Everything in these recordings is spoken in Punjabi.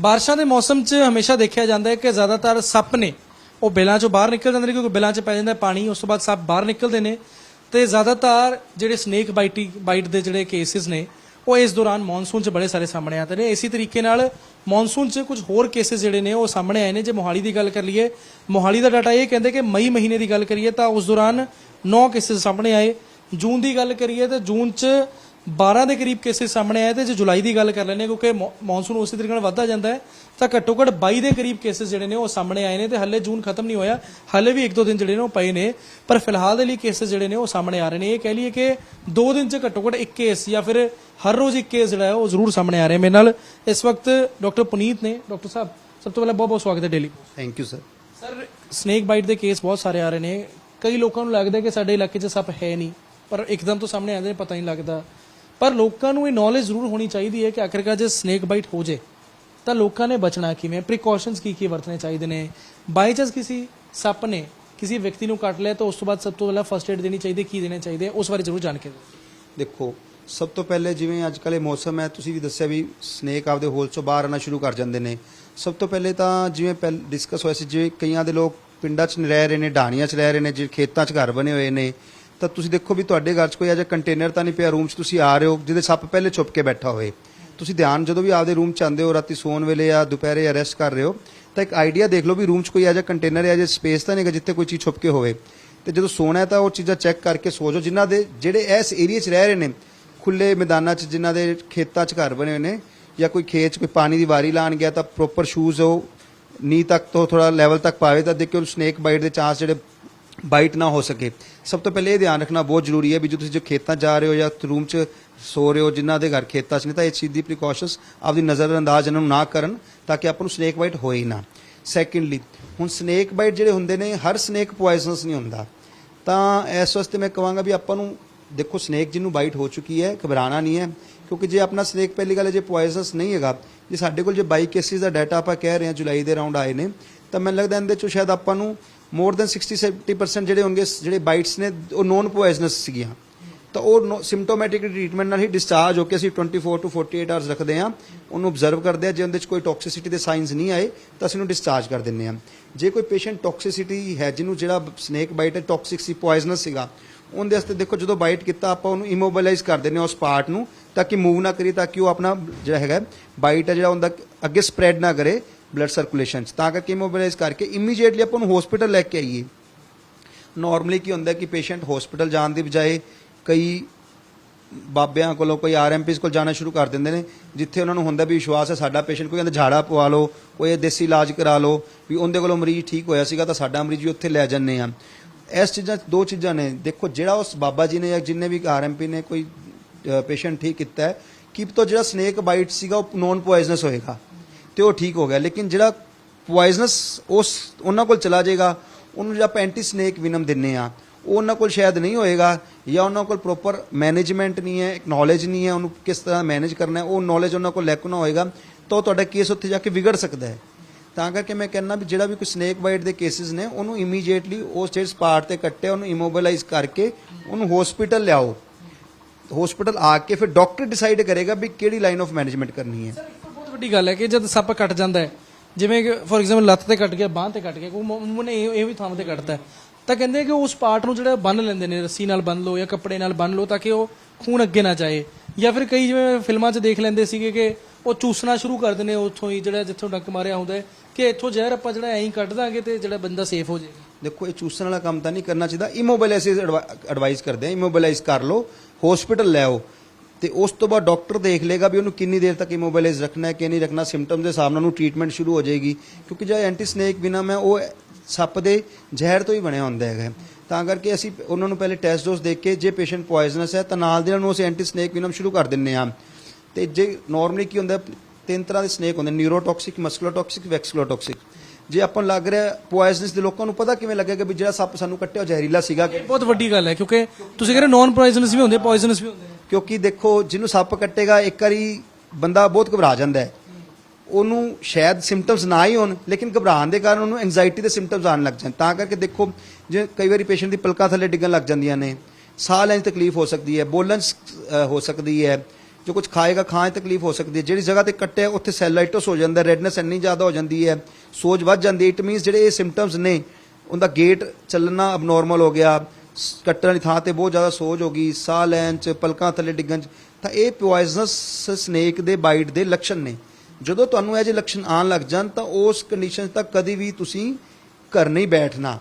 ਬਾਰਿਸ਼ਾਂ ਦੇ ਮੌਸਮ 'ਚ ਹਮੇਸ਼ਾ ਦੇਖਿਆ ਜਾਂਦਾ ਹੈ ਕਿ ਜ਼ਿਆਦਾਤਰ ਸੱਪ ਨੇ ਉਹ ਬਿਲਾਂ 'ਚੋਂ ਬਾਹਰ ਨਿਕਲ ਜਾਂਦੇ ਨੇ ਕਿਉਂਕਿ ਬਿਲਾਂ 'ਚ ਪੈ ਜਾਂਦਾ ਪਾਣੀ, ਉਸ ਤੋਂ ਬਾਅਦ ਸੱਪ ਬਾਹਰ ਨਿਕਲਦੇ ਨੇ। ਤੇ ਜ਼ਿਆਦਾਤਰ ਜਿਹੜੇ ਸਨੇਕ ਬਾਈਟੀ ਬਾਈਟ ਦੇ ਜਿਹੜੇ ਕੇਸਿਸ ਨੇ, ਉਹ ਇਸ ਦੌਰਾਨ ਮੌਨਸੂਨ 'ਚ ਬੜੇ ਸਾਰੇ ਸਾਹਮਣੇ ਆਉਂਦੇ ਨੇ। ਇਸੇ ਤਰੀਕੇ ਨਾਲ ਮੌਨਸੂਨ 'ਚ ਕੁਝ ਹੋਰ ਕੇਸਿਸ ਜਿਹੜੇ ਨੇ, ਉਹ ਸਾਹਮਣੇ ਆਏ ਨੇ। ਜੇ ਮੋਹਾਲੀ ਦੀ ਗੱਲ ਕਰ ਲਈਏ, ਮੋਹਾਲੀ ਦਾ ਡਾਟਾ ਇਹ ਕਹਿੰਦੇ ਕਿ ਮਈ ਮਹੀਨੇ ਦੀ ਗੱਲ ਕਰੀਏ ਤਾਂ ਉਸ ਦੌਰਾਨ 9 ਕੇਸਿਸ ਸਾਹਮਣੇ ਆਏ। ਜੂਨ ਦੀ ਗੱਲ ਕਰੀਏ ਤਾਂ ਜੂਨ 'ਚ 12 ਦੇ ਕਰੀਬ ਕੇਸਿਸ ਸਾਹਮਣੇ ਆਏ ਤੇ ਜੇ ਜੁਲਾਈ ਦੀ ਗੱਲ ਕਰ ਹਾਂ ਕਿਉਂਕਿ ਮੌਨਸੂਨ ਉਸੇ ਤਰੀਕੇ ਨਾਲ ਵੱਧਦਾ ਜਾਂਦਾ ਹੈ ਤਾਂ ਘੱਟੋ ਘੱਟ 22 ਦੇ ਕਰੀਬ ਕੇਸਿਸ ਜਿਹੜੇ ਨੇ ਉਹ ਸਾਹਮਣੇ ਆਏ ਨੇ ਤੇ ਹੱਲੇ ਜੂਨ ਖਤਮ ਨਹੀਂ ਹੋਇਆ ਹੱਲੇ ਵੀ ਇੱਕ ਦੋ ਦਿਨ ਜਿਹੜੇ ਨੇ ਉਹ ਪਏ ਨੇ ਪਰ ਫਿਲਹਾਲ ਦੇ ਲਈ ਕੇਸਿਸ ਜਿਹੜੇ ਨੇ ਉਹ ਸਾਹਮਣੇ ਆ ਰਹੇ ਨੇ। ਇਹ ਕਹਿ ਲਈਏ ਕਿ ਦੋ ਦਿਨ 'ਚ ਘੱਟੋ ਘੱਟ ਇੱਕ ਕੇਸ ਜਾਂ ਫਿਰ ਹਰ ਰੋਜ਼ ਇੱਕ ਕੇਸ ਜਿਹੜਾ ਹੈ ਉਹ ਜ਼ਰੂਰ ਸਾਹਮਣੇ ਆ ਰਿਹਾ ਮੇਰੇ ਨਾਲ। ਇਸ ਵਕਤ ਡਾਕਟਰ ਪੁਨੀਤ ਨੇ ਡਾਕਟਰ ਸਾਹਿਬ ਸਭ ਤੋਂ ਪਹਿਲਾਂ ਬਹੁਤ ਬਹੁਤ ਸਵਾਗਤ ਹੈ daily thank you sir sir snake bite ਦੇ ਕੇਸ ਬਹੁਤ ਸਾਰੇ ਆ ਰਹੇ ਨੇ। ਕਈ ਲੋਕਾਂ ਨੂੰ ਲੱਗਦਾ ਕਿ ਸਾਡੇ ਇਲਾਕੇ 'ਚ ਸੱਪ ਹੈ ਨਹੀਂ ਪਰ ਇੱਕਦਮ ਤੋਂ ਸਾਹਮਣੇ ਆਉਂਦੇ ਨੇ ਪਤਾ ਨਹੀਂ ਲੱਗਦਾ। ਪਰ ਲੋਕਾਂ ਨੂੰ ਇਹ ਨੌਲੇਜ ਜ਼ਰੂਰ ਹੋਣੀ ਚਾਹੀਦੀ ਹੈ ਕਿ ਆਖਿਰਕਾਰ ਜੇ ਸਨੇਕ ਬਾਈਟ ਹੋ ਜੇ, ਤਾਂ ਲੋਕਾਂ ਨੇ ਬਚਣਾ ਕਿਵੇਂ? ਪ੍ਰੀਕਾਸ਼ਨਸ ਕੀ ਕੀ ਵਰਤਣੇ ਚਾਹੀਦੇ ਨੇ? ਬਾਈ ਚਾਂਸ ਕਿਸੇ ਸੱਪ ਨੇ ਕਿਸੇ ਵਿਅਕਤੀ ਨੂੰ ਕੱਟ ਲਿਆ, ਤਾਂ ਉਸ ਤੋਂ ਬਾਅਦ ਸਭ ਤੋਂ ਪਹਿਲਾਂ ਫਰਸਟ ਏਡ ਦੇਣੀ ਚਾਹੀਦੀ, ਕੀ ਦੇਣਾ ਚਾਹੀਦਾ? ਉਸ ਬਾਰੇ ਜ਼ਰੂਰ ਜਾਣ ਕੇ ਦੇਖੋ, ਸਭ ਤੋਂ ਪਹਿਲੇ ਜਿਵੇਂ ਅੱਜ ਕੱਲ੍ਹ ਮੌਸਮ ਹੈ, ਤੁਸੀਂ ਵੀ ਦੱਸਿਆ ਵੀ ਸਨੇਕ ਆਪਦੇ ਹੋਲ ਚੋਂ ਬਾਹਰ ਆਉਣਾ ਸ਼ੁਰੂ ਕਰ ਜਾਂਦੇ ਨੇ। ਸਭ ਤੋਂ ਪਹਿਲੇ ਤਾਂ ਜਿਵੇਂ ਪਹਿਲ ਡਿਸਕਸ ਹੋਇਆ ਸੀ, ਜਿਵੇਂ ਕਈਆਂ ਦੇ ਲੋਕ ਪਿੰਡਾਂ 'ਚ ਰਹਿ ਰਹੇ ਨੇ ਢਾਣੀਆਂ 'ਚ ਰਹਿ ਰਹੇ ਨੇ ਜਿਹੜੇ ਖੇਤਾਂ 'ਚ ਘਰ ਬਣੇ ਹੋਏ ਨੇ ਤਾਂ ਤੁਸੀਂ ਦੇਖੋ ਵੀ ਤੁਹਾਡੇ ਘਰ 'ਚ ਕੋਈ ਅਜਿਹਾ ਕੰਟੇਨਰ ਤਾਂ ਨਹੀਂ ਪਿਆ ਰੂਮ 'ਚ ਤੁਸੀਂ ਆ ਰਹੇ ਹੋ, ਜਿਹਦੇ ਸੱਪ ਪਹਿਲੇ ਛੁਪ ਕੇ ਬੈਠਾ ਹੋਵੇ। ਤੁਸੀਂ ਧਿਆਨ ਜਦੋਂ ਵੀ ਆਪਦੇ ਰੂਮ 'ਚ ਆਉਂਦੇ ਹੋ, ਰਾਤੀ ਸੌਣ ਵੇਲੇ ਜਾਂ ਦੁਪਹਿਰੇ ਜਾਂ ਰੈਸਟ ਕਰ ਰਹੇ ਹੋ, ਤਾਂ ਇੱਕ ਆਈਡੀਆ ਦੇਖ ਲਓ ਵੀ ਰੂਮ 'ਚ ਕੋਈ ਅਜਿਹਾ ਕੰਟੇਨਰ ਹੈ ਜਾਂ ਸਪੇਸ ਤਾਂ ਨਹੀਂਗਾ ਜਿੱਥੇ ਕੋਈ ਚੀਜ਼ ਛੁਪ ਕੇ ਹੋਵੇ। ਤੇ ਜਦੋਂ ਸੋਣਾ ਹੈ ਤਾਂ ਉਹ ਚੀਜ਼ਾਂ ਚੈੱਕ ਕਰਕੇ ਸੋ ਜਾਓ। ਜਿਨ੍ਹਾਂ ਦੇ, ਜਿਹੜੇ ਇਸ ਏਰੀਆ 'ਚ ਰਹਿ ਰਹੇ ਨੇ ਖੁੱਲੇ ਮੈਦਾਨਾਂ 'ਚ ਜਿਨ੍ਹਾਂ ਦੇ ਖੇਤਾਂ 'ਚ ਘਰ ਬਣੇ ਹੋਏ ਨੇ, ਜਾਂ ਕੋਈ ਖੇਤ 'ਚ ਕੋਈ ਪਾਣੀ ਦੀ ਵਾਰੀ ਲਾਣ ਗਿਆ ਤਾਂ ਪ੍ਰੋਪਰ ਸ਼ੂਜ਼ ਉਹ ਨੀ ਤੱਕ ਤੋਂ ਥੋੜਾ ਲੈਵਲ ਤੱਕ ਪਾਵੇ ਤਾਂ ਦੇਖਿਓ ਸਨੇਕ ਬਾਈਟ ਦੇ ਚਾਂਸ ਜਿਹੜੇ ਬਾਈਟ ਨਾ ਹੋ ਸਕੇ। ਸਭ ਤੋਂ ਪਹਿਲੇ ਇਹ ਧਿਆਨ ਰੱਖਣਾ ਬਹੁਤ ਜ਼ਰੂਰੀ ਹੈ ਵੀ ਜੋ ਤੁਸੀਂ ਜੋ ਖੇਤਾਂ 'ਚ ਜਾ ਰਹੇ ਹੋ ਜਾਂ ਰੂਮ 'ਚ ਸੋ ਰਹੇ ਹੋ, ਜਿਨ੍ਹਾਂ ਦੇ ਘਰ ਖੇਤਾਂ 'ਚ ਨਹੀਂ ਤਾਂ ਇਹ ਚੀਜ਼ ਦੀ ਪ੍ਰੀਕਾਸ਼ਨਸ ਆਪਦੀ ਨਜ਼ਰ ਅੰਦਾਜ਼ ਇਹਨਾਂ ਨੂੰ ਨਾ ਕਰਨ ਤਾਂ ਕਿ ਆਪਾਂ ਨੂੰ ਸਨੇਕ ਬਾਈਟ ਹੋਏ ਨਾ। ਸੈਕੰਡਲੀ ਹੁਣ ਸਨੇਕ ਬਾਈਟ ਜਿਹੜੇ ਹੁੰਦੇ ਨੇ, ਹਰ ਸਨੇਕ ਪੋਇਜ਼ਨਸ ਨਹੀਂ ਹੁੰਦਾ। ਤਾਂ ਇਸ ਵਾਸਤੇ ਮੈਂ ਕਹਾਂਗਾ ਵੀ ਆਪਾਂ ਨੂੰ ਦੇਖੋ ਸਨੇਕ ਜਿਹਨੂੰ ਬਾਈਟ ਹੋ ਚੁੱਕੀ ਹੈ ਘਬਰਾਣਾ ਨਹੀਂ ਹੈ, ਕਿਉਂਕਿ ਜੇ ਆਪਣਾ ਸਨੇਕ ਪਹਿਲੀ ਗੱਲ ਹੈ ਜੇ ਪੋਇਜ਼ਨਸ ਨਹੀਂ ਹੈਗਾ, ਜੇ ਸਾਡੇ ਕੋਲ ਜੇ 22 ਕੇਸਿਸ ਦਾ ਡਾਟਾ ਆਪਾਂ ਕਹਿ ਰਹੇ ਹਾਂ, ਜੁਲਾਈ ਦੇ ਰਾਉਂਡ ਆਏ ਨੇ, ਤਾਂ ਮੈਨੂੰ ਲੱਗਦਾ ਇਹਦੇ ਚੋਂ ਸ਼ਾਇਦ ਆਪਾਂ ਨੂੰ ਮੋਰ ਦੈਨ 60 70% ਜਿਹੜੇ ਹੋਣਗੇ, ਜਿਹੜੇ ਬਾਈਟਸ ਨੇ, ਉਹ ਨੋਨ ਪੋਇਜ਼ਨਸ ਸੀਗੀਆਂ। ਤਾਂ ਉਹ ਸਿੰਪਟੋਮੈਟਿਕ ਟ੍ਰੀਟਮੈਂਟ ਨਾਲ ਹੀ ਡਿਸਚਾਰਜ ਹੋ ਕੇ ਅਸੀਂ 24 ਟੂ 48 ਆਵਰਸ ਰੱਖਦੇ ਹਾਂ। ਉਹਨੂੰ ਆਬਜ਼ਰਵ ਕਰਦੇ ਹਾਂ, ਜੇ ਉਹਦੇ 'ਚ ਕੋਈ ਟੌਕਸਿਸਿਟੀ ਦੇ ਸਾਈਨਸ ਨਹੀਂ ਆਏ, ਤਾਂ ਅਸੀਂ ਉਹਨੂੰ ਡਿਸਚਾਰਜ ਕਰ ਦਿੰਦੇ ਹਾਂ। ਜੇ ਕੋਈ ਪੇਸ਼ੈਂਟ ਟੌਕਸਿਸਿਟੀ ਹੈ, ਜਿਹਨੂੰ ਜਿਹੜਾ ਸਨੇਕ ਬਾਈਟ ਹੈ ਟੌਕਸਿਕ ਸੀ ਪੋਇਜ਼ਨਸ ਸੀਗਾ ਉਹਦੇ ਵਾਸਤੇ ਦੇਖੋ ਜਦੋਂ ਬਾਈਟ ਕੀਤਾ, ਆਪਾਂ ਉਹਨੂੰ ਇਮੋਬਿਲਾਈਜ਼ ਕਰ ਦਿੰਦੇ ਹਾਂ ਉਸ ਪਾਰਟ ਨੂੰ, ਤਾਂ ਕਿ ਮੂਵ ਨਾ ਕਰੇ ਤਾਂ ਕਿ ਉਹ ਆਪਣਾ ਜਿਹੜਾ ਹੈਗਾ ਬਾਈਟ ਹੈ ਜਿਹੜਾ ਉਹਦਾ ਅੱਗੇ ਸਪਰੈਡ ਨਾ ਕਰੇ ਬਲੱਡ ਸਰਕੂਲੇਸ਼ਨ 'ਚ। ਤਾਂ ਕਰਕੇ ਇਮੋਬਿਲਾਈਜ਼ ਕਰਕੇ ਇਮੀਡੀਏਟਲੀ ਆਪਾਂ ਉਹਨੂੰ ਹਸਪੀਟਲ ਲੈ ਕੇ ਆਈਏ। ਨਾਰਮਲੀ ਕੀ ਹੁੰਦਾ ਕਿ ਪੇਸ਼ੈਂਟ ਹਸਪੀਟਲ ਜਾਣ ਦੀ ਬਜਾਏ ਕਈ ਬਾਬਿਆਂ ਕੋਲੋਂ, ਕੋਈ ਆਰਐਮਪੀਸ ਕੋਲ ਜਾਣਾ ਸ਼ੁਰੂ ਕਰ ਦਿੰਦੇ ਨੇ, ਜਿੱਥੇ ਉਹਨਾਂ ਨੂੰ ਹੁੰਦਾ ਵੀ ਵਿਸ਼ਵਾਸ ਹੈ ਸਾਡਾ ਪੇਸ਼ੈਂਟ ਕੋਈ ਕਹਿੰਦਾ ਝਾੜਾ ਪਵਾ ਲਓ, ਕੋਈ ਇਹ ਦੇਸੀ ਇਲਾਜ ਕਰਾ ਲਓ, ਵੀ ਉਹਦੇ ਕੋਲੋਂ ਮਰੀਜ਼ ਠੀਕ ਹੋਇਆ ਸੀਗਾ ਤਾਂ ਸਾਡਾ ਮਰੀਜ਼ ਵੀ ਉੱਥੇ ਲੈ ਜੰਨੇ ਆ ਇਸ ਚੀਜ਼ਾਂ 'ਚ ਦੋ ਚੀਜ਼ਾਂ ਨੇ। ਦੇਖੋ, ਜਿਹੜਾ ਉਸ ਬਾਬਾ ਜੀ ਨੇ ਜਾਂ ਜਿੰਨੇ ਵੀ ਆਰਐਮਪੀ ਨੇ ਕੋਈ ਪੇਸ਼ੈਂਟ ਠੀਕ ਕੀਤਾ ਹੈ, ਕੀ ਪਤਾ ਜਿਹੜਾ ਸਨੇਕ ਬਾਈਟ ਸੀਗਾ ਉਹ ਨੋਨ ਪੋਇਜ਼ਨਸ ਹੋਏਗਾ ਤੇ ਉਹ ਠੀਕ ਹੋ ਗਿਆ। ਲੇਕਿਨ ਜਿਹੜਾ ਪੋਇਜ਼ਨਸ ਉਸ, ਉਹਨਾਂ ਕੋਲ ਚਲਾ ਜਾਏਗਾ, ਉਹਨੂੰ ਜਿਹੜਾ ਆਪਾਂ ਐਂਟੀ ਸਨੇਕ ਵਿਨਮ ਦਿੰਨੇ ਆ, ਉਹ ਉਹਨਾਂ ਕੋਲ ਸ਼ਾਇਦ ਨਹੀਂ ਹੋਏਗਾ ਜਾਂ ਉਹਨਾਂ ਕੋਲ ਪ੍ਰੋਪਰ ਮੈਨੇਜਮੈਂਟ ਨਹੀਂ ਹੈ ਇੱਕ ਨੌਲੇਜ ਨਹੀਂ ਹੈ ਉਹਨੂੰ ਕਿਸ ਤਰ੍ਹਾਂ ਮੈਨੇਜ ਕਰਨਾ ਹੈ, ਉਹ ਨੌਲੇਜ ਉਹਨਾਂ ਕੋਲ ਲੈਕ ਨਾ ਹੋਏਗਾ, ਤਾਂ ਉਹ ਤੁਹਾਡਾ ਕੇਸ ਉੱਥੇ ਜਾ ਕੇ ਵਿਗੜ ਸਕਦਾ ਹੈ। ਤਾਂ ਕਰਕੇ ਮੈਂ ਕਹਿੰਦਾ ਵੀ ਜਿਹੜਾ ਵੀ ਕੋਈ ਸਨੇਕ ਬਾਈਟ ਦੇ ਕੇਸਿਸ ਨੇ, ਉਹਨੂੰ ਇਮੀਡੀਏਟਲੀ ਉਸ ਸਟੇਜ ਸਪਾਟ ਤੇ ਕੱਟੇ ਉਹਨੂੰ ਇਮੋਬਿਲਾਈਜ਼ ਕਰਕੇ ਉਹਨੂੰ ਹਸਪੀਟਲ ਲਿਆਓ। ਹਸਪੀਟਲ ਆ ਕੇ ਫਿਰ ਡਾਕਟਰ ਡਿਸਾਈਡ ਕਰੇਗਾ ਵੀ ਕਿਹੜੀ ਲਾਈਨ ਆਫ ਮੈਨੇਜਮੈਂਟ ਕਰਨੀ ਹੈ। ਬਹੁਤ ਵੱਡੀ ਗੱਲ ਹੈ ਕਿ ਜਦ ਸੱਪ ਕੱਟ ਜਾਂਦਾ ਹੈ, ਜਿਵੇਂ ਕਿ ਫੋਰ ਐਗਜ਼ਾਮਪਲ ਲੱਤ ਤੇ ਕੱਟ ਗਿਆ, ਬਾਹ ਤੇ ਕੱਟ ਗਿਆ, ਕੋਈ ਮੂੰਹ ਇਹ ਵੀ ਥਾਂ ਤੇ ਕੱਟਦਾ ਤਾਂ ਕਹਿੰਦੇ ਆ ਕਿ ਉਸ ਪਾਰਟ ਨੂੰ ਜਿਹੜਾ ਬੰਨ ਲੈਂਦੇ ਨੇ, ਰੱਸੀ ਨਾਲ ਬੰਨ ਲਓ ਜਾਂ ਕੱਪੜੇ ਨਾਲ ਬੰਨ ਲਓ ਤਾਂ ਕਿ ਉਹ ਖੂਨ ਅੱਗੇ ਨਾ ਜਾਏ। ਜਾਂ ਫਿਰ ਕਈ ਜਿਵੇਂ ਫਿਲਮਾਂ 'ਚ ਦੇਖ ਲੈਂਦੇ ਸੀਗੇ ਕਿ ਉਹ ਚੂਸਣਾ ਸ਼ੁਰੂ ਕਰ ਦਿੰਦੇ ਉੱਥੋਂ ਹੀ, ਜਿਹੜਾ ਜਿੱਥੋਂ ਡੰਕ ਮਾਰਿਆ ਹੁੰਦਾ ਹੈ, ਕਿ ਇੱਥੋਂ ਜ਼ਹਿਰ ਆਪਾਂ ਜਿਹੜਾ ਐਂ ਹੀ ਕੱਢ ਦਾਂਗੇ ਤੇ ਜਿਹੜਾ ਬੰਦਾ ਸੇਫ ਹੋ ਜਾਏਗਾ। ਦੇਖੋ, ਇਹ ਚੂਸਣ ਵਾਲਾ ਕੰਮ ਤਾਂ ਨਹੀਂ ਕਰਨਾ ਚਾਹੀਦਾ। ਇਮੋਬਿਲਾਈਸਿਸ ਐਡਵਾਈਸ ਕਰਦੇ ਆ ਇਮੋਬਿਲਾਈਜ਼ ਕਰ ਲਓ ਹਸਪੀਟਲ ਲੈ ਆਓ। ਤੇ ਉਸ ਤੋਂ ਬਾਅਦ ਡਾਕਟਰ ਦੇਖ ਲੇਗਾ ਵੀ ਉਹਨੂੰ ਕਿੰਨੀ ਦੇਰ ਤੱਕ ਇਮੋਬਿਲਾਈਜ਼ ਰੱਖਣਾ ਹੈ ਕਿ ਨਹੀਂ ਰੱਖਣਾ ਸਿੰਪਟਮਸ ਦੇ ਹਿਸਾਬ ਨਾਲ ਉਹਨੂੰ ਟ੍ਰੀਟਮੈਂਟ ਸ਼ੁਰੂ ਹੋ ਜਾਏਗੀ। ਕਿਉਂਕਿ ਜਿਹੜਾ ਐਂਟੀ ਸਨੇਕ ਵਿਨਮ ਹੈ ਉਹ ਸੱਪ ਦੇ ਜ਼ਹਿਰ ਤੋਂ ਹੀ ਬਣਿਆ ਹੁੰਦਾ ਹੈਗਾ। ਤਾਂ ਕਰਕੇ ਅਸੀਂ ਉਹਨਾਂ ਨੂੰ ਪਹਿਲੇ ਟੈਸਟ ਡੋਸ ਦੇਖ ਕੇ, ਜੇ ਪੇਸ਼ੈਂਟ ਪੋਇਜ਼ਨਸ ਹੈ, ਤਾਂ ਨਾਲ ਦੇ ਨਾਲ ਨੂੰ ਅਸੀਂ ਐਂਟੀ ਸਨੇਕ ਵਿਨਮ ਸ਼ੁਰੂ ਕਰ ਦਿੰਨੇ ਆ ਤੇ ਜੇ ਨਾਰਮਲੀ ਕੀ ਹੁੰਦਾ ਤਿੰਨ ਤਰ੍ਹਾਂ ਦੇ ਸਨੇਕ ਹੁੰਦੇ ਨਿਊਰੋਟੌਕਸਿਕ ਮਸਕੂਲੋਟੌਕਸਿਕ ਵੈਕਸੂਲੋਟੌਕਸਿਕ ਜੇ ਆਪਾਂ ਲੱਗ ਰਿਹਾ ਪੋਇਜ਼ਨਸ ਦੇ ਲੋਕਾਂ ਨੂੰ ਪਤਾ ਕਿਵੇਂ ਲੱਗੇਗਾ ਵੀ ਜਿਹੜਾ ਸੱਪ ਸਾਨੂੰ ਕੱਟਿਆ ਉਹ ਜ਼ਹਿਰੀਲਾ ਸੀਗਾ ਬਹੁਤ ਵੱਡੀ ਗੱਲ ਹੈ ਕਿਉਂਕਿ ਤੁਸੀਂ ਕਹਿੰਦੇ ਨੌਨ ਪੋਇਜ਼ਨਸ ਵੀ ਹੁੰਦੇ ਪੋਇਜ਼ਨਸ ਵੀ ਹੁੰਦੇ। ਕਿਉਂਕਿ ਦੇਖੋ ਜਿਹਨੂੰ ਸੱਪ ਕੱਟੇਗਾ ਇੱਕ ਵਾਰੀ ਬੰਦਾ ਬਹੁਤ ਘਬਰਾ ਜਾਂਦਾ ਹੈ। ਉਹਨੂੰ ਸ਼ਾਇਦ ਸਿੰਪਟਮਸ ਨਾ ਹੀ ਹੋਣ ਲੇਕਿਨ ਘਬਰਾਉਣ ਦੇ ਕਾਰਨ ਉਹਨੂੰ ਐਂਜ਼ਾਈਟੀ ਦੇ ਸਿੰਪਟਮਸ ਆਉਣ ਲੱਗ ਜਾਣ। ਤਾਂ ਕਰਕੇ ਦੇਖੋ ਜੇ ਕਈ ਵਾਰੀ ਪੇਸ਼ੈਂਟ ਦੀ ਪਲਕਾਂ ਥੱਲੇ ਡਿੱਗਣ ਲੱਗ ਜਾਂਦੀਆਂ ਨੇ ਸਾਹ ਲੈਣ ਤਕਲੀਫ ਹੋ ਸਕਦੀ ਹੈ ਬੋਲਣ ਹੋ ਸਕਦੀ ਹੈ। ਜੋ ਕੁਝ ਖਾਏਗਾ ਖਾਂ ਤਕਲੀਫ ਹੋ ਸਕਦੀ ਹੈ। ਜਿਹੜੀ ਜਗ੍ਹਾ ਤੇ ਕੱਟਿਆ, ਉੱਥੇ ਸੈਲਾਈਟਸ ਹੋ ਜਾਂਦਾ ਰੈਡਨੈਸ ਇੰਨੀ ਜ਼ਿਆਦਾ ਹੋ ਜਾਂਦੀ ਹੈ, ਸੋਜ ਵੱਧ ਜਾਂਦੀ ਹੈ। ਇਟ ਮੀਨਸ ਜਿਹੜੇ ਇਹ ਸਿੰਪਟਮਸ ਨੇ, ਉਹਦਾ ਗੇਟ ਚੱਲਣਾ ਅਬਨੋਰਮਲ ਹੋ ਗਿਆ ਕੱਟਣ ਦੀ ਥਾਂ ਤੇ ਬਹੁਤ ਜ਼ਿਆਦਾ ਸੋਜ ਹੋ ਗਈ, ਸਾਹ ਲੈਣ 'ਚ, ਪਲਕਾਂ ਥੱਲੇ ਡਿੱਗਣ 'ਚ, ਤਾਂ ਇਹ ਪੋਇਜ਼ਨਸ ਸਨੇਕ ਦੇ ਬਾਈਟ ਦੇ ਲੱਛਣ ਨੇ। ਜਦੋਂ ਤੁਹਾਨੂੰ ਇਹ ਜਿਹੇ ਲੱਛਣ ਆਉਣ ਲੱਗ ਜਾਣ, ਤਾਂ ਉਸ ਕੰਡੀਸ਼ਨ ਤੱਕ ਕਦੀ ਵੀ ਤੁਸੀਂ ਘਰ ਨਹੀਂ ਬੈਠਣਾ।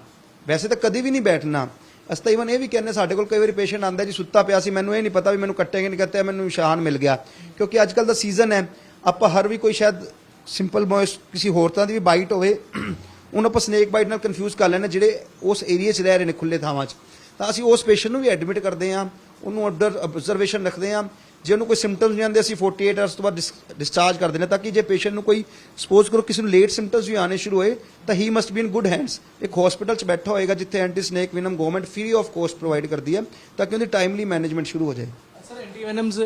ਵੈਸੇ ਤਾਂ ਕਦੀ ਵੀ ਨਹੀਂ ਬੈਠਣਾ। ਅਸੀਂ ਤਾਂ ਇਵਨ ਇਹ ਵੀ ਕਹਿੰਦੇ ਸਾਡੇ ਕੋਲ ਕਈ ਵਾਰੀ ਪੇਸ਼ੈਂਟ ਆਂਦਾ ਜੀ ਸੁੱਤਾ ਪਿਆ ਸੀ ਮੈਨੂੰ ਇਹ ਨਹੀਂ ਪਤਾ ਵੀ ਮੈਨੂੰ ਕੱਟੇਗੇ ਨਹੀਂ ਕੱਟਿਆ ਮੈਨੂੰ ਨਿਸ਼ਾਨ ਮਿਲ ਗਿਆ। ਕਿਉਂਕਿ ਅੱਜ ਕੱਲ ਦਾ ਸੀਜ਼ਨ ਹੈ ਆਪਾਂ ਹਰ ਵੀ ਕੋਈ ਸ਼ਾਇਦ ਸਿੰਪਲ ਮੋਇਸ ਕਿਸੇ ਹੋਰ ਤਰ੍ਹਾਂ ਦੀ ਵੀ ਬਾਈਟ ਹੋਵੇ ਉਹਨੂੰ ਆਪਾਂ ਸਨੇਕ ਬਾਈਟ ਨਾਲ ਕਨਫਿਊਜ਼ ਕਰ ਲੈਂਦੇ ਹਾਂ, ਜਿਹੜੇ ਉਸ ਏਰੀਆ 'ਚ ਰਹਿ ਰਹੇ ਨੇ ਖੁੱਲੇ ਥਾਵਾਂ 'ਚ। ਤਾਂ ਅਸੀਂ ਉਸ ਪੇਸ਼ੈਂਟ ਨੂੰ ਵੀ ਐਡਮਿਟ ਕਰਦੇ ਹਾਂ ਉਹਨੂੰ ਅੰਡਰ ਆਬਜ਼ਰਵੇਸ਼ਨ ਰੱਖਦੇ ਹਾਂ ਜੇ ਉਹਨੂੰ ਕੋਈ ਸਿੰਪਟਮਸ ਨਹੀਂ ਆਉਂਦੇ ਅਸੀਂ 48 ਆਵਰਸ ਤੋਂ ਬਾਅਦ ਡਿਸਚਾਰਜ ਕਰ ਦਿੰਦੇ ਤਾਂ ਕਿ ਜੇ ਪੇਸ਼ੈਂਟ ਨੂੰ ਕੋਈ ਸਪੋਜ਼ ਕਰੋ ਕਿਸੇ ਨੂੰ ਲੇਟ ਸਿੰਪਟਮਸ ਵੀ ਆਣੇ ਸ਼ੁਰੂ ਹੋਏ ਤਾਂ ਹੀ must be in good hands ਇੱਕ ਹਸਪੀਟਲ 'ਚ ਬੈਠਾ ਹੋਏਗਾ ਜਿੱਥੇ anti snake venom government free of cost provide ਕਰਦੀ ਹੈ ਤਾਂ ਕਿ ਉਹਦੀ ਟਾਈਮਲੀ ਮੈਨੇਜਮੈਂਟ ਸ਼ੁਰੂ ਹੋ ਜਾਏ। ਸਰ ਐਂਟੀਵੈਨਮਸ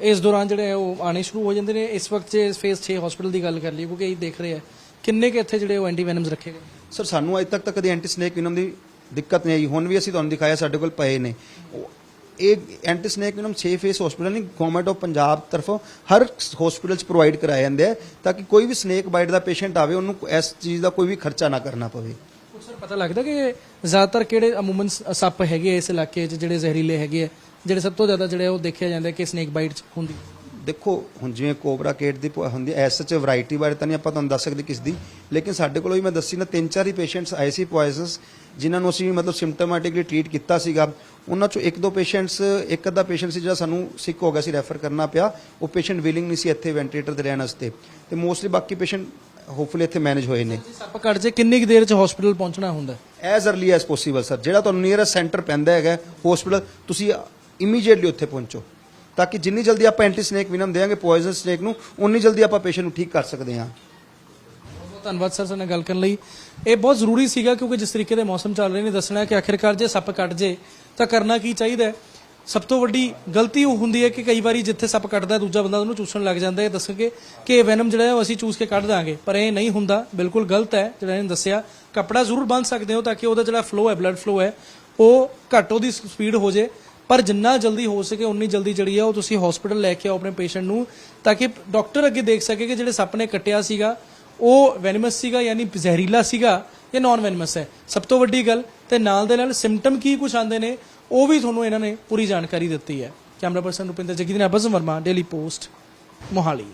ਇਸ ਦੌਰਾਨ ਜਿਹੜੇ ਉਹ ਆਣੇ ਸ਼ੁਰੂ ਹੋ ਜਾਂਦੇ ਨੇ। ਇਸ ਵਕਤ ਜੇ ਫੇਸ 6 ਹਸਪੀਟਲ ਦੀ ਗੱਲ ਕਰ ਲਈ ਕਿਉਂਕਿ ਇਹ ਦੇਖ ਰਹੇ ਆ ਕਿੰਨੇ ਕਿ ਇੱਥੇ ਜਿਹੜੇ ਉਹ ਐਂਟੀਵੈਨਮਸ ਰੱਖੇ ਗਏ? ਸਰ ਸਾਨੂੰ ਅੱਜ ਤੱਕ ਤਾਂ ਕਦੇ ਐਂਟੀ ਸਨੇਕ ਵਿਨਮ ਦੀ ਦਿੱਕਤ ਨਹੀਂ ਆਈ। ਹੁਣ ਵੀ ਅਸੀਂ ਤੁਹਾਨੂੰ ਦਿਖਾਇਆ ਸਾਡੇ ਕੋਲ ਪਏ ਨੇ। ਇਹ anti snake venom 6 phase hospital ਨਹੀਂ ਗਵਰਨਮੈਂਟ ਆਫ ਪੰਜਾਬ ਤਰਫੋਂ ਹਰ ਹਸਪੀਟਲ 'ਚ ਪ੍ਰੋਵਾਈਡ ਕਰਾਏ ਜਾਂਦੇ ਆ, ਤਾਂ ਕਿ ਕੋਈ ਵੀ ਸਨੇਕ ਬਾਈਟ ਦਾ ਪੇਸ਼ੈਂਟ ਆਵੇ, ਉਹਨੂੰ ਇਸ ਚੀਜ਼ ਦਾ ਕੋਈ ਵੀ ਖਰਚਾ ਨਾ ਕਰਨਾ ਪਵੇ। ਸਰ ਪਤਾ ਲੱਗਦਾ ਕਿ ਜ਼ਿਆਦਾਤਰ ਕਿਹੜੇ ਅਮੂਮਨ ਸੱਪ ਹੈਗੇ ਆ ਇਸ ਇਲਾਕੇ 'ਚ, ਜਿਹੜੇ ਜ਼ਹਿਰੀਲੇ ਹੈਗੇ ਆ, ਜਿਹੜੇ ਸਭ ਤੋਂ ਜ਼ਿਆਦਾ ਜਿਹੜੇ ਉਹ ਦੇਖਿਆ ਜਾਂਦਾ ਕਿ ਸਨੇਕ ਬਾਈਟ 'ਚ ਹੁੰਦੀ? ਦੇਖੋ ਹੁਣ ਜਿਵੇਂ ਕੋਬਰਾ ਕੇਟ ਦੀ ਪ- ਹੁੰਦੀ ਐ ਸੱਚ ਵੈਰਾਈਟੀ ਬਾਰੇ ਤਾਂ ਨਹੀਂ ਆਪਾਂ ਤੁਹਾਨੂੰ ਦੱਸ ਸਕਦੇ ਕਿਸ ਦੀ ਲੇਕਿਨ ਸਾਡੇ ਕੋਲ ਵੀ ਮੈਂ ਦੱਸੀ ਨਾ ਤਿੰਨ ਚਾਰ ਹੀ ਪੇਸ਼ੈਂਟਸ ਆਏ ਸੀ ਪੋਇਜ਼ਨਸ ਜਿਨ੍ਹਾਂ ਨੂੰ ਅਸੀਂ ਮਤਲਬ ਸਿੰਪਟੋਮੈਟਿਕਲੀ ਟ੍ਰੀਟ ਕੀਤਾ ਸੀਗਾ। ਉਹਨਾਂ ਚੋਂ ਇੱਕ ਦੋ ਪੇਸ਼ੈਂਟਸ ਇੱਕ ਅੱਧਾ ਪੇਸ਼ੈਂਟ ਸੀ ਜਿਹੜਾ ਸਾਨੂੰ ਸਿੱਕ ਹੋ ਗਿਆ ਸੀ ਰੈਫਰ ਕਰਨਾ ਪਿਆ। ਉਹ ਪੇਸ਼ੈਂਟ ਵਿਲਿੰਗ ਨਹੀਂ ਸੀ ਇੱਥੇ ਵੈਂਟੀਲੇਟਰ ਤੇ ਰਹਿਣ ਵਾਸਤੇ। ਤੇ ਮੋਸਟਲੀ ਬਾਕੀ ਪੇਸ਼ੈਂਟ ਹੋਪਫੁਲੀ ਇੱਥੇ ਮੈਨੇਜ ਹੋਏ ਨੇ। ਸੱਪ ਕੱਟ ਜੇ ਕਿੰਨੀ ਕੁ ਦੇਰ 'ਚ ਹਸਪੀਟਲ ਪਹੁੰਚਣਾ ਹੁੰਦਾ? As early as possible sir ਜਿਹੜਾ ਤੁਹਾਨੂੰ ਨੀਅਰੈਸਟ ਸੈਂਟਰ ਪੈਂਦਾ ਹੈਗਾ ਹਸਪੀਟਲ ਤੁਸੀਂ ਇਮੀਡੀਏਟਲੀ ਉੱਥੇ ਪਹੁੰਚੋ। ਤਾਂ ਕਿ ਜਿੰਨੀ ਜਲਦੀ ਆਪਾਂ ਐਂਟੀ ਸਨੇਕ ਵਿਨਮ ਦੇਵਾਂਗੇ ਪੋਇਜ਼ਨ ਸਨੇਕ ਨੂੰ, ਉਨੀ ਜਲਦੀ ਆਪਾਂ ਪੇਸ਼ੈਂਟ ਨੂੰ ਠੀਕ ਕਰ ਸਕਦੇ ਹਾਂ। ਧੰਨਵਾਦ ਸਰ ਸਾਡੇ ਗੱਲ ਕਰਨ ਲਈ। ਇਹ ਬਹੁਤ ਜ਼ਰੂਰੀ ਸੀਗਾ ਕਿਉਂਕਿ ਜਿਸ ਤਰੀਕੇ ਦੇ ਮੌਸਮ ਚੱਲ ਰਹੇ ਨੇ, ਦੱਸਣਾ ਕਿ ਆਖਿਰਕਾਰ ਜੇ ਸੱਪ ਕੱਟ ਜੇ, ਤਾਂ ਕਰਨਾ ਕੀ ਚਾਹੀਦਾ ਹੈ? ਸਭ ਤੋਂ ਵੱਡੀ ਗਲਤੀ ਉਹ ਹੁੰਦੀ ਹੈ ਕਿ ਕਈ ਵਾਰੀ ਜਿੱਥੇ ਸੱਪ ਕੱਟਦਾ ਦੂਜਾ ਬੰਦਾ ਉਹਨੂੰ ਚੂਸਣ ਲੱਗ ਜਾਂਦਾ ਹੈ। ਦੱਸਣਗੇ ਕਿ ਇਹ ਵੈਨਮ ਜਿਹੜਾ ਹੈ, ਉਹ ਅਸੀਂ ਚੂਸ ਕੇ ਕੱਢ ਦਾਂਗੇ। ਪਰ ਇਹ ਨਹੀਂ ਹੁੰਦਾ, ਬਿਲਕੁਲ ਗਲਤ ਹੈ, ਜਿਹੜਾ ਇਹਨੇ ਦੱਸਿਆ। ਕੱਪੜਾ ਜ਼ਰੂਰ ਬੰਨ ਸਕਦੇ ਹੋ ਤਾਂ ਕਿ ਉਹਦਾ ਜਿਹੜਾ ਫਲੋ ਹੈ ਬਲੱਡ ਫਲੋ ਹੈ, ਉਹ ਘੱਟ ਉਹਦੀ ਸਪੀਡ ਹੋ ਜੇ। ਪਰ ਜਿੰਨਾ ਜਲਦੀ ਹੋ ਸਕੇ, ਉਨੀ ਜਲਦੀ ਜਿਹੜੀ ਹੈ ਉਹ ਤੁਸੀਂ ਹਸਪੀਟਲ ਲੈ ਕੇ ਆਓ ਆਪਣੇ ਪੇਸ਼ੈਂਟ ਨੂੰ, ਤਾਂ ਕਿ ਡਾਕਟਰ ਅੱਗੇ ਦੇਖ ਸਕੇ ਕਿ ਜਿਹੜੇ ਸੱਪ ਨੇ ਕੱਟਿਆ ਸੀਗਾ, ਉਹ ਵੈਨਮਸ ਸੀਗਾ ਯਾਨੀ ਜ਼ਹਿਰੀਲਾ ਸੀਗਾ ਜਾਂ ਨਾਨ ਵੈਨਮਸ ਹੈ। ਸਭ ਤੋਂ ਵੱਡੀ ਗੱਲ, ਤੇ ਨਾਲ ਦੇ ਨਾਲ ਸਿੰਪਟਮ ਕੀ ਕੁਝ ਆਉਂਦੇ ਨੇ, ਉਹ ਵੀ ਤੁਹਾਨੂੰ ਇਹਨਾਂ ਨੇ ਪੂਰੀ ਜਾਣਕਾਰੀ ਦਿੱਤੀ ਹੈ। ਕੈਮਰਾ ਪਰਸਨ ਰੁਪਿੰਦਰ ਜੱਗੀ ਦੀ ਨਾਲ ਬਜ਼ਮ ਵਰਮਾ ਡੇਲੀ ਪੋਸਟ ਮੋਹਾਲੀ।